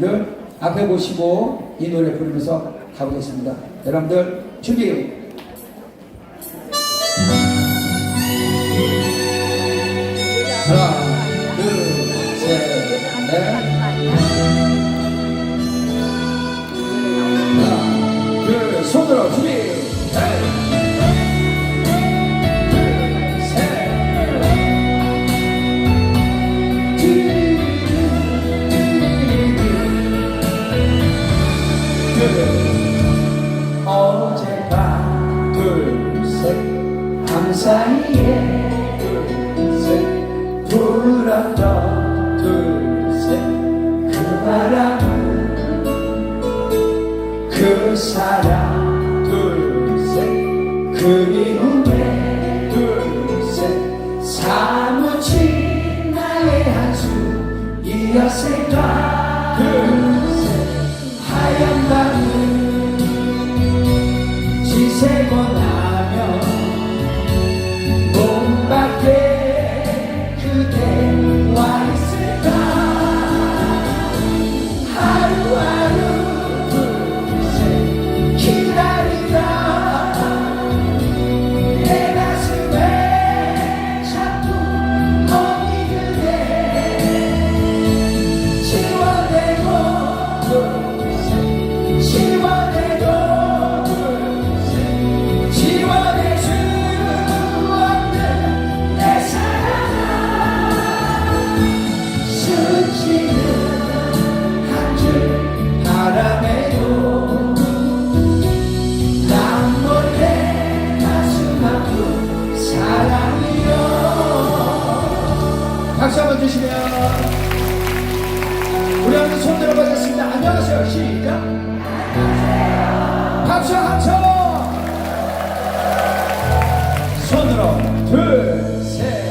여러분들 앞에 보시고 이 노래 부르면서 가보겠습니다. 여러분들 준비. 사이에 둘셋 불었던 둘셋. 그 바람은 그 사랑 둘셋. 그리움에 둘셋. 사무친 나의 한숨 이었을까 주시면 우리 한번 손 들어보겠습니다. 안녕하세요. 시작. 박수 한 쳐. 손으로 둘, 셋.